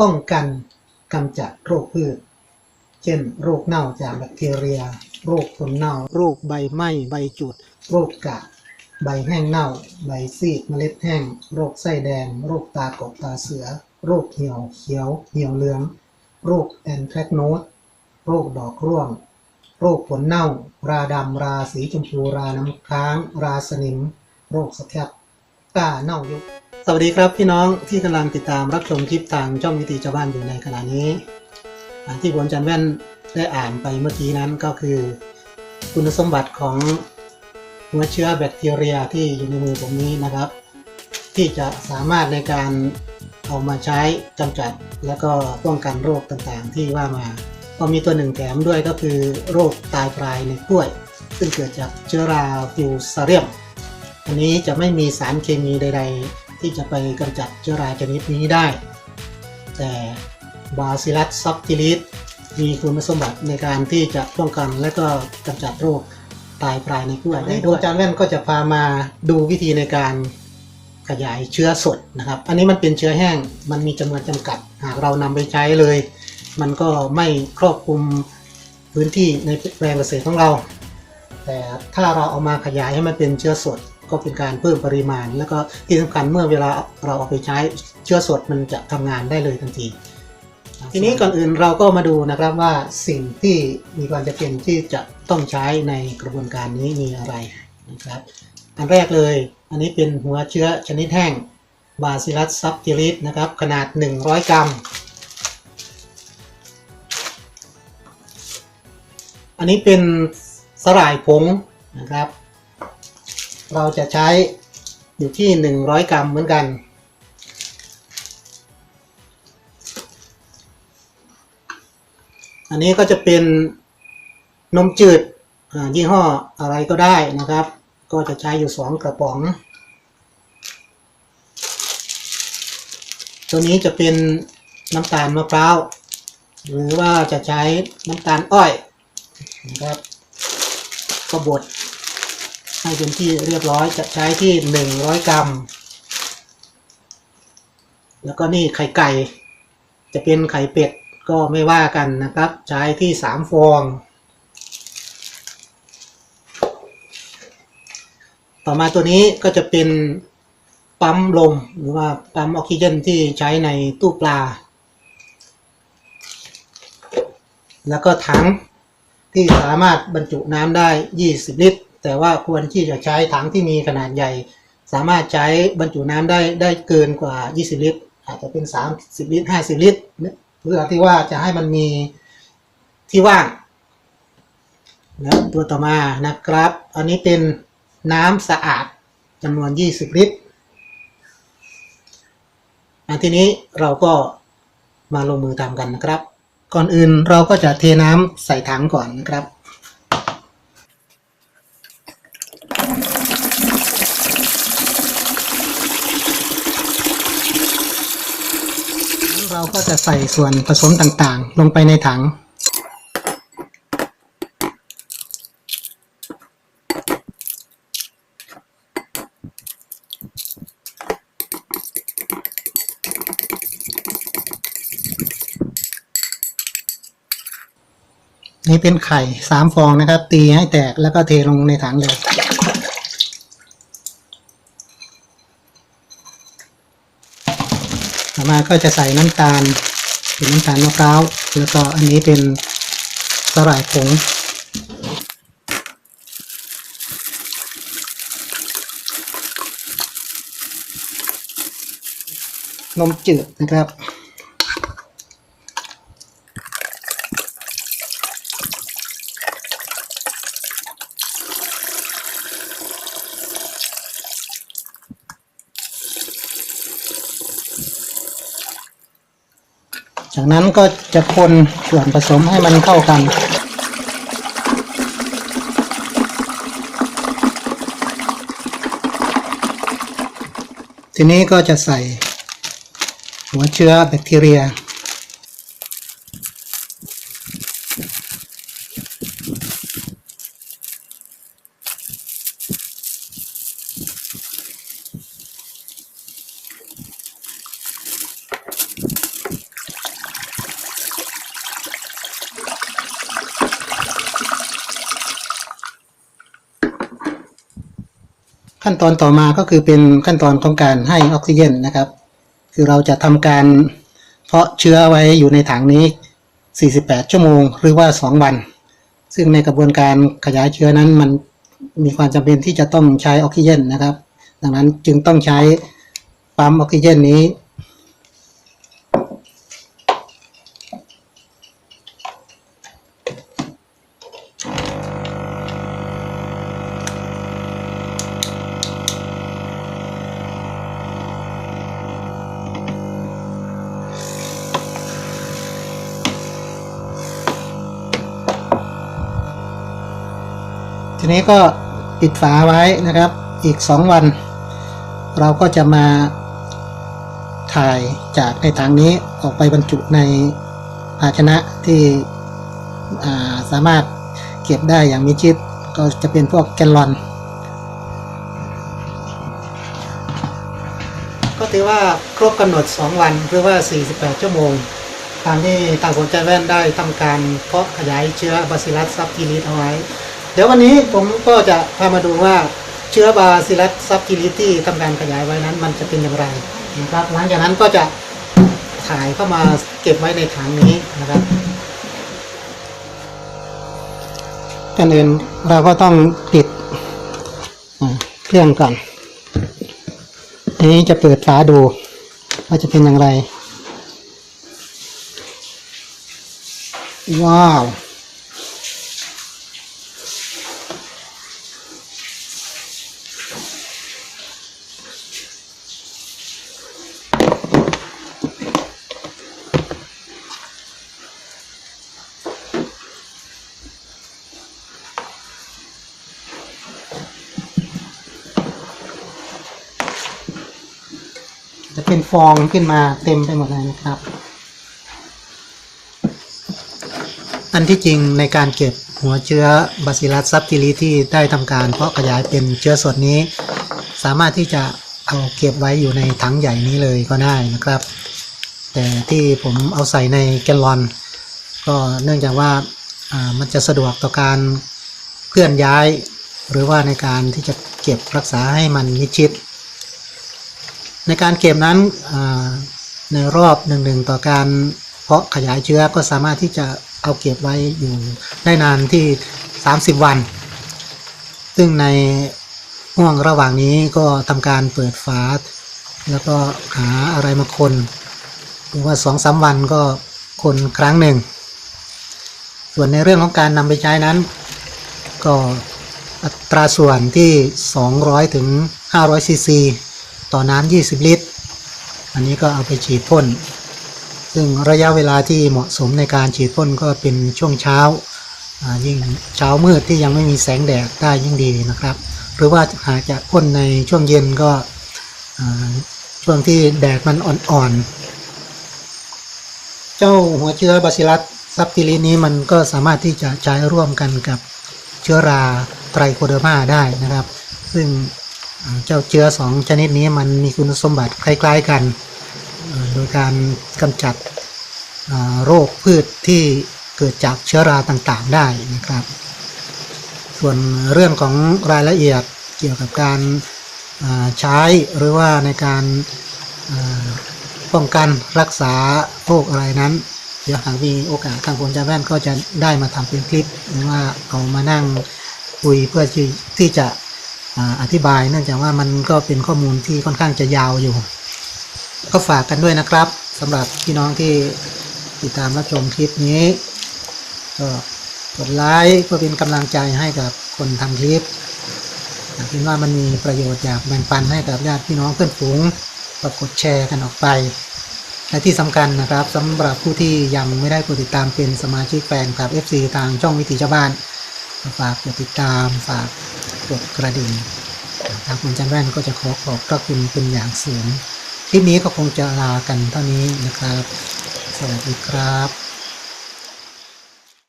ป้องกันกำจัดโรคพืช เช่น โรคเน่าจากแบคทีเรีย โรคผลเน่า โรคใบไหม้ใบจุด โรคกะ ใบแห้งเน่า ใบซีดเมล็ดแห้ง โรคไส้แดง โรคตากบตาเสือ โรคเหี่ยวเขียว เหี่ยวเหลือง โรคแอนแทรกโนสโรคดอกร่วง โรคผลเน่า ราดำราสีชมพูราน้ำค้าง ราสนิม โรคสแคบกล้าเน่ายุบ สวัสดีครับพี่น้องที่กำลังติดตามรับชมคลิปทางช่องวิถีชาวบ้านอยู่ในขณะนี้ที่ผมจันแว่นได้อ่านไปเมื่อกี้นั้นก็คือ คุณสมบัติของหัวเชื้อแบคทีเรียที่อยู่ในมือผมนี้นะครับ ที่จะสามารถในการเอามาใช้กำจัด และก็ป้องกันโรคต่างๆ ที่ว่ามาก็มีตัวหนึ่งแถมด้วยก็คือโรคตายพรายในกล้วย ซึ่งเกิดจากเชื้อราฟิวซาเรียมอันนี้จะไม่มีสารเคมีใด ๆ ที่จะไปกำจัดเชื้อราชนิดนี้ได้ แต่บาซิลัสซับติลิสมีคุณสมบัติในการที่จะป้องกันและก็กำจัดโรคตายพรายในกล้วยได้ด้วยอาจารย์แว่นก็จะพามาดูวิธีในการขยายเชื้อสดนะครับ อันนี้มันเป็นเชื้อแห้ง มันมีจำนวนจำกัด หากเรานำไปใช้เลย มันก็ไม่ครอบคลุมพื้นที่ในแปลงเกษตรของเรา แต่ถ้าเราเอามาขยายให้มันเป็นเชื้อสด ก็เป็นการเพิ่มปริมาณ แล้วก็ที่สำคัญเมื่อเวลาเราเอาไปใช้เชื้อสดมันจะทำงานได้เลยทันที ทีนี้ก่อนอื่นเราก็มาดูนะครับว่าสิ่งที่มีความจำเป็นที่จะต้องใช้ในกระบวนการนี้มีอะไรนะครับ อันแรกเลย อันนี้เป็นหัวเชื้อชนิดแห้งบาซิลัสซับติลิสนะครับ ขนาด 100 กรัม อันนี้เป็นสลายผงนะครับ เราจะใช้อยู่ที่ 100 กรัมเหมือนกัน อันนี้ก็จะเป็นนมจืดยี่ห้ออะไรก็ได้นะครับ ก็จะใช้อยู่ 2 กระป๋อง ตัวนี้จะเป็นน้ำตาลมะพร้าว หรือว่าจะใช้น้ำตาลอ้อยนะครับก็บด ให้เป็นที่เรียบร้อยจะใช้ที่100กรัม แล้วก็นี่ไข่ไก่ จะเป็นไข่เป็ดก็ไม่ว่ากันนะครับ ใช้ที่3ฟอง ต่อมาตัวนี้ก็จะเป็นปั๊มลมหรือว่าปั๊มออกซิเจนที่ใช้ในตู้ปลา แล้วก็ถังที่สามารถบรรจุน้ำได้ 20 ลิตร แต่ว่าควรที่จะใช้ถังที่มีขนาดใหญ่ สามารถใช้บรรจุน้ำได้ได้เกินกว่า 20 ลิตร อาจจะเป็น 30 ลิตร 50 ลิตรเพื่อที่ว่าจะให้มันมีที่ว่าง แล้วตัวต่อมานะครับ อันนี้เป็นน้ำสะอาดจำนวน 20 ลิตรอันทีนี้เราก็มาลงมือทำกันนะครับ ก่อนอื่นเราก็จะเทน้ำใส่ถังก่อนนะครับ ก็จะใส่ส่วนผสมต่างๆ ลงไปในถัง นี่เป็นไข่สามฟองนะครับ ตีให้แตกแล้วก็เทลงในถังเลย ต่อมาก็จะใส่น้ำตาลเป็นน้ำตาลมะพร้าวแล้วก็อันนี้เป็นสลายผงนมจืดนะครับ จากนั้นก็จะคนส่วนผสมให้มันเข้ากัน ทีนี้ก็จะใส่หัวเชื้อแบคทีเรีย ขั้นตอนต่อมาก็คือเป็นขั้นตอนของการให้ออกซิเจนนะครับ คือเราจะทำการเพาะเชื้อไว้อยู่ในถังนี้ 48 ชั่วโมง หรือว่า 2 วัน ซึ่งในกระบวนการขยายเชื้อนั้นมันมีความจำเป็นที่จะต้องใช้ออกซิเจนนะครับ ดังนั้นจึงต้องใช้ปั๊มออกซิเจนนี้ ทีนี้ก็ปิดฝาไว้นะครับ อีก 2 วัน เราก็จะมาถ่ายจากในถังนี้ออกไปบรรจุในภาชนะที่าสามารถเก็บได้อย่างมีชิดก็จะเป็นพวกแกลลอน ก็ถือว่าครบกำหนด 2 วันหรือว่า 48 ชั่วโมง ตามที่ทางผลใจแว่นได้ทำการเพาะขยายเชื้อบาซิลัสซับกิลิสเอาไว้ เดี๋ยววันนี้ผมก็จะพามาดูว่าเชื้อบาซิลัสซับกิลิสที่ทำการขยายไว้นั้น มันจะเป็นอย่างไรนะครับ หลังจากนั้นก็จะถ่ายเข้ามาเก็บไว้ในถังนี้นะครับก่อนอื่นเราก็ต้องติดเครื่องก่อนทีนี้จะเปิดฝาดู ว่าจะเป็นอย่างไร ว้าว เป็นฟองขึ้นมาเต็มไปหมดเลยนะครับ อันที่จริงในการเก็บหัวเชื้อบาซิลัสซับติลิที่ได้ทำการเพาะขยายเป็นเชื้อสดนี้ สามารถที่จะเอาเก็บไว้อยู่ในถังใหญ่นี้เลยก็ได้นะครับ แต่ที่ผมเอาใส่ในแกลลอน ก็เนื่องจากว่าามันจะสะดวกต่อการเคลื่อนย้าย หรือว่าในการที่จะเก็บรักษาให้มันมิชิด ในการเก็บนั้นในรอบหนึ่งๆต่อการเพาะขยายเชื้อก็สามารถที่จะเอาเก็บไว้อยู่ได้นานที่ 30 วัน ซึ่งในห่วงระหว่างนี้ก็ทำการเปิดฝาแล้วก็หาอะไรมาคนหรือว่าสองสามวันก็คนครั้งหนึ่ง ส่วนในเรื่องของการนำไปใช้นั้น ก็อัตราส่วนที่ 200 ถึง 500ซีซี ต่อน้ำ20 ลิตร อันนี้ก็เอาไปฉีดพ่น ซึ่งระยะเวลาที่เหมาะสมในการฉีดพ่นก็เป็นช่วงเช้า ยิ่งเช้ามืดที่ยังไม่มีแสงแดดได้ยิ่งดีนะครับ หรือว่าหากจะพ่นในช่วงเย็นก็ช่วงที่แดดมันอ่อนๆ เจ้าหัวเชื้อบาซิลัสซับติลินี้มันก็สามารถที่จะใช้ร่วมกันกับเชื้อราไตรโคเดอร์มาได้นะครับ ซึ่ง เจ้าเชื้อสองชนิดนี้มันมีคุณสมบัติคล้ายๆกัน โดยการกำจัดโรคพืชที่เกิดจากเชื้อราต่างๆได้นะครับ ส่วนเรื่องของรายละเอียดเกี่ยวกับการใช้หรือว่าในการป้องกันรักษาโรคอะไรนั้น เดี๋ยวหากมีโอกาสทางผมจะแว่นก็จะได้มาทำเป็นคลิปหรือว่าเอามานั่งคุยเพื่อที่ที่จะ อธิบายเนื่องจากว่ามันก็เป็นข้อมูลที่ค่อนข้างจะยาวอยู่ ก็ฝากกันด้วยนะครับสำหรับพี่น้องที่ติดตามรับชมคลิปนี้ ก็กดไลค์เพื่อเป็นกำลังใจให้กับคนทำคลิปหากคิดว่ามันมีประโยชน์อยากแบ่งปันให้กับญาติพี่น้องเพื่อนฝูงก็กดแชร์กันออกไป และที่สำคัญนะครับสำหรับผู้ที่ยังไม่ได้กดติดตามเป็นสมาชิกแฟนคลับ FC ทางช่องวิถีชาวบ้านฝากกดติดตามฝาก กดกระดิ่งทางคุณจันแว่นก็จะขอขอบพระคุณเป็นอย่างสูงคลิปนี้ก็คงจะลากันเท่านี้นะครับ สวัสดีครับ